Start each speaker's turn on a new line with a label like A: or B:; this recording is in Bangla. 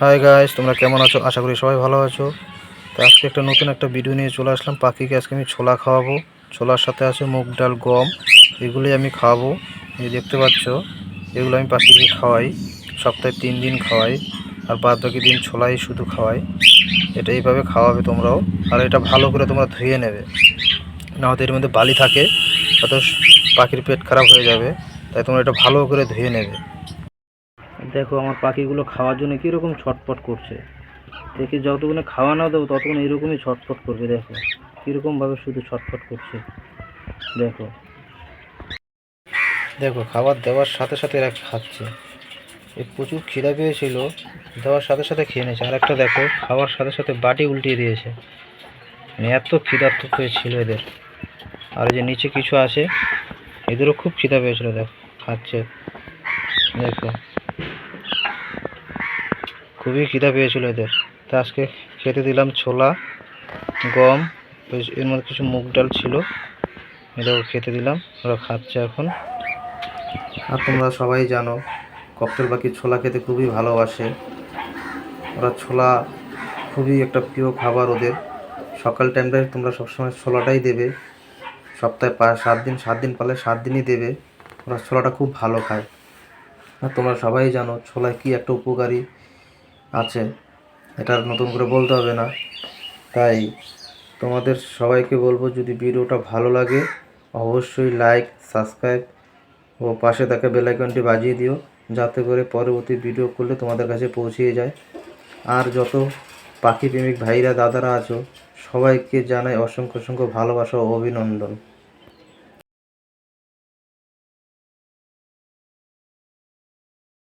A: হাই গাইস তোমরা কেমন আছো? আশা করি সবাই ভালো আছো। তো আজকে একটা নতুন একটা ভিডিও নিয়ে চলে আসলাম। পাখিকে আজকে আমি ছোলা খাওয়াবো। ছোলার সাথে আছে মুগ ডাল, গম। এগুলি আমি খাওয়াবো। এই দেখতে পাচ্ছ, এগুলো আমি পাখিকে খাওয়াই। সপ্তাহে তিন দিন খাওয়াই। আর বাদ বাকি দিন ছোলাই শুধু খাওয়াই। এটা এইভাবে খাওয়াবে তোমরাও। আর এটা ভালো করে তোমরা ধুয়ে নেবে। না হয়তো এর মধ্যে বালি থাকে। হয়তো পাখির পেট খারাপ হয়ে যাবে। তাই তোমরা এটা ভালো করে ধুয়ে নেবে। দেখো আমার পাখিগুলো খাওয়ার জন্য কীরকম ছটফট করছে। দেখি যতক্ষণে খাওয়া না দেবো ততক্ষণ এরকমই ছটফট করবে, দেখো। কীরকমভাবে শুধু ছটফট করছে। দেখো। দেখো, খাবার দেওয়ার সাথে সাথে এরা খাচ্ছে। এ প্রচুর খিদা পেয়েছিল, দেওয়ার সাথে সাথে খেয়ে নিয়েছে। আর একটা দেখো, খাওয়ার সাথে সাথে বাটি উল্টিয়ে দিয়েছে। মানে এত খিদার্থ হয়েছিল এদের। আর যে নিচে কিছু আছে, এদেরও খুব খিদা পেয়েছিল, দেখো, খাচ্ছে। দেখো। খুবই খিদা পেয়েছিল এদের। তা আজকে খেতে দিলাম ছোলা, গম এর মধ্যে কিছু মুগ ডাল ছিল। এটাও খেতে দিলাম। ওরা খাচ্ছে এখন। আর তোমরা সবাই জানো, ককটেল পাখি ছোলা খেতে খুবই ভালোবাসে। ওরা ছোলা খুবই একটা প্রিয় খাবার ওদের। সকাল টাইমটায় তোমরা সবসময় ছোলাটাই দেবে। সপ্তাহে পা সাত দিন সাত দিন পালে সাত দিনই দেবে। ওরা ছোলাটা খুব ভালো খায়। আর তোমরা সবাই জানো ছোলা কি একটা উপকারী আছে এটা আর নতুন করে বলতে হবে না। তাই তোমাদের সবাইকে বলব, যদি ভিডিওটা ভালো লাগে, অবশ্যই লাইক সাবস্ক্রাইব ও পাশে থাকা বেল আইকনটি বাজিয়ে দিও, যাতে করে পরবর্তী ভিডিও করলে তোমাদের কাছে পৌঁছিয়ে যায়। আর যত পাখি প্রেমিক ভাইরা, দাদারা আছো, সবাইকে জানাই অসংখ্য অসংখ্য ভালোবাসা ও অভিনন্দন।